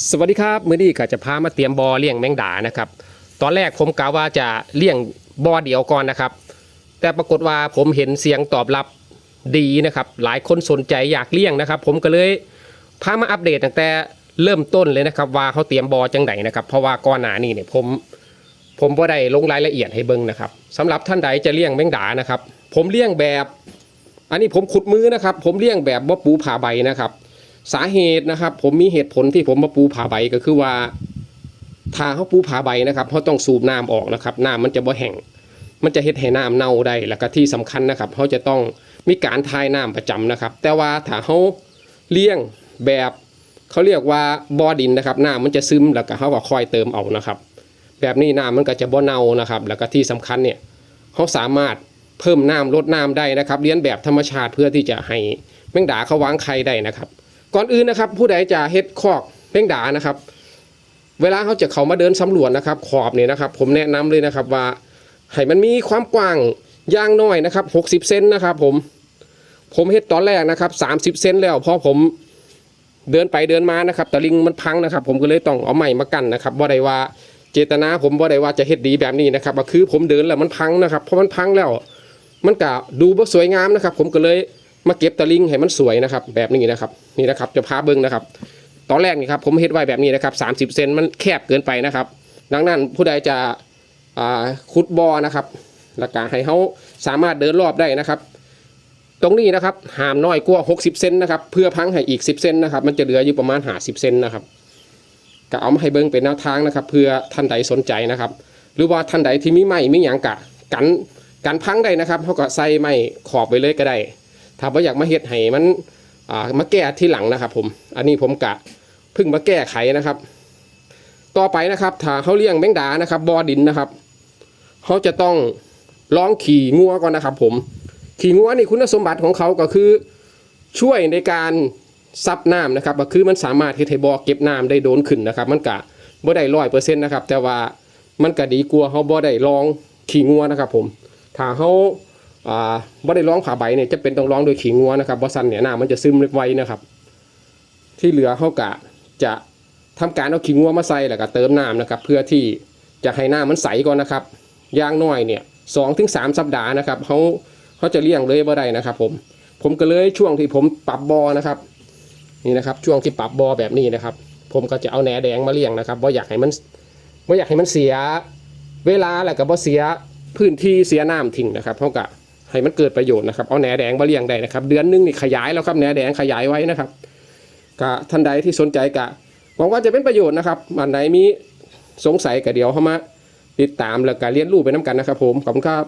สวัสดีครับมื้อนี้ก็จะพามาเตรียมบอเลี้ยงแมงดานะครับ ตอนแรกผมกะว่าจะเลี้ยงบอเดียวก่อนนะครับ แต่ปรากฏว่าผมเห็นเสียงตอบรับดีนะครับ หลายคนสนใจอยากเลี้ยงนะครับ ผมก็เลยพามาอัปเดตตั้งแต่เริ่มต้นเลยนะครับ ว่าเขาเตรียมบอจังไหนนะครับ เพราะว่าก่อนหน้านี้เนี่ยผมผมบ่ได้ลงรายละเอียดให้เบิ่งนะครับสำหรับท่านใดจะเลี้ยงแมงดานะครับ ผมเลี้ยงแบบ อันนี้ผมขุดมือนะครับ ผมเลี้ยงแบบบ่ปูผ่าใบนะครับ สาเหตุนะครับ ผมมีเหตุผลที่ผมมาปูผ่าใบก็คือว่าถ้าเขาปูผ่าใบนะครับเขาต้องสูบน้ำออกนะครับน้ำมันจะบ่แห้งมันจะเฮ็ดให้น้ำเน่าได้แล้วก็ที่สำคัญนะครับเขาจะต้องมีการทายน้ำประจำนะครับ แต่ว่าถ้าเขาเลี้ยงแบบเขาเรียกว่าบ่อดินนะครับน้ำมันจะซึมแล้วก็เขาก็คอยเติมเอานะครับ แบบนี้น้ำมันก็จะบ่เน่านะครับ แล้วก็ที่สำคัญเนี่ยเขาสามารถเพิ่มน้ำลดน้ำได้นะครับเลี้ยงแบบธรรมชาติเพื่อที่จะให้แมงดาเขาวางไข่ได้นะครับ ก่อนอื่นนะครับ ผู้ใดจะเฮ็ดคอกแมงด่านะครับ เวลาเขาจะเข้ามาเดินสำรวจนะครับ ขอบเนี่ยนะครับ ผมแนะนำเลยนะครับว่าให้มันมีความกว้างย่างน้อยนะครับ 60 เซนนะครับ ผมผมเฮ็ดตอนแรกนะครับ 30 เซนแล้วพราะผมเดินไปเดินมานะครับตะลิงมันพังนะครับ ผมก็เลยต้องเอาใหม่มากั้นนะครับบ่ได้ว่าเจตนาผมบ่ได้ว่าจะเฮ็ดดีแบบนี้นะครับก็คือผมเดินแล้วมันพังนะครับเพราะมันพังแล้ว มันก็ดูบ่สวยงามนะครับ ผมก็เลย มาเก็บตะลิงให้มันสวยนะครับ แบบนี้นะครับ นี่นะครับจะพาเบิ้งนะครับ ตอนแรกนี่ครับผมเฮ็ดไว้แบบนี้นะครับ 30 เซนมันแคบเกินไปนะครับ ดังนั้นผู้ใดจะขุดบอ่อนะครับแล้วก็ให้เขาสามารถเดินรอบได้นะครับ ตรงนี้นะครับหามน้อยกว่า 60 เซนนะครับ เพื่อพังให้อีก 10 เซนนะครับ มันจะเหลืออยู่ประมาณ50เซนนะครับก็เอามาให้เบิ้งเป็นแนวทางนะครับ เพื่อท่านใดสนใจนะครับ หรือว่าท่านใดที่มีไม้มีหยังกะกันกันพังได้นะครับเขาก็ใส่ไม้ขอบไปเลยก็ได้ ถ้าว่าอยากมาเฮ็ดให้มันอ่ามาแก้ที่หลังนะครับ ผม อันนี้ผมกะเพิ่งมาแก้ไขนะครับ ต่อไปนะครับถ้าเขาเลี้ยงแมงดานะครับบอดินนะครับเขาจะต้องลองขี่งัวก่อนนะครับ ผม ขี่งัวนี่คุณสมบัติของเขาก็คือช่วยในการซับน้ำนะครับก็คือมันสามารถเฮ็ดให้บ่อเก็บน้ำได้โดนขึ้นนะครับ มันกะบ่ได้ร้อยเปอร์เซ็นต์นะครับ แต่ว่ามันก็ดีกว่าเขาบ่ได้ลองขี่งัวนะครับ ผมถ้าเขา อ่าบ่ได้ร้องผ่าใบเนี่ยจะเป็นต้องร้องโดยขิงงัวนะครับบ่ซันเนี่ยน้ำมันจะซึมไวนะครับ ที่เหลือเขากะจะทำการเอาขิงงัวมาใส่แล้วก็เติมน้ำนะครับ เพื่อที่จะให้น้ำมันใสก่อนนะครับย่างน้อยเนี่ยสองถึงสามสัปดาห์นะครับเขาเขาจะเลี้ยงเลยบ่ได้นะครับ ผมผมก็เลยช่วงที่ผมปรับบอนะครับ นี่นะครับ ช่วงที่ปรับบอแบบนี้นะครับ ผมก็จะเอาแหนแดงมาเลี้ยงนะครับว่าอยากให้มันว่าอยากให้มันเสีย เวลาแล้วก็บ่เสียพื้นที่เสียน้ำทิ้งนะครับเขาก็ ให้มันเกิดประโยชน์นะครับเอาแหนแดงมาเลี้ยงได้นะครับ เดือนหนึงนี่ขยายแล้วครับแหนแดงขยายไว้นะครับกะท่านใดที่สนใจกะหวังว่าจะเป็นประโยชน์นะครับอันไหนมีสงสัยก็เดี๋ยวเข้ามาติดตามแล้วก็เรียนรู้ไปน้ำกันนะครับ ผมขอบคุณครับ